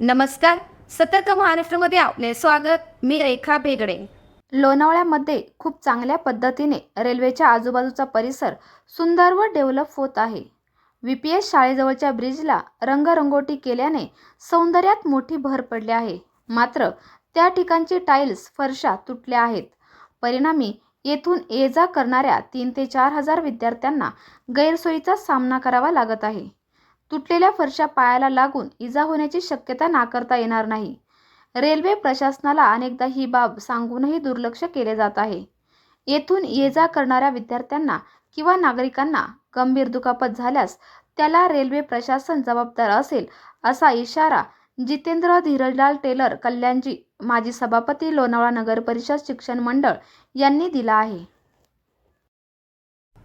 नमस्कार. सतर्क महाराष्ट्रामध्ये आपले स्वागत. मी रेखा बेगडे लोणावळ्यामध्ये खूप चांगल्या पद्धतीने रेल्वेच्या आजूबाजूचा परिसर सुंदर व डेव्हलप होत आहे. व्ही पी एस शाळेजवळच्या ब्रिजला रंगरंगोटी केल्याने सौंदर्यात मोठी भर पडली आहे. मात्र त्या ठिकाणची टाईल्स फरशा तुटल्या आहेत. परिणामी येथून ये जा करणाऱ्या तीन ते चार हजार विद्यार्थ्यांना गैरसोयीचा सामना करावा लागत आहे. तुटलेल्या फरशा पायाला लागून इजा होण्याची शक्यता नाकारता येणार नाही. रेल्वे प्रशासनाला अनेकदा ही बाब सांगूनही दुर्लक्ष केले जात आहे. येथून ये जा करणाऱ्या विद्यार्थ्यांना किंवा नागरिकांना गंभीर दुखापत झाल्यास त्याला रेल्वे प्रशासन जबाबदार असेल असा इशारा जितेंद्र धीरजलाल टेलर कल्याणजी माजी सभापती लोणावळा नगर परिषद शिक्षण मंडळ यांनी दिला आहे.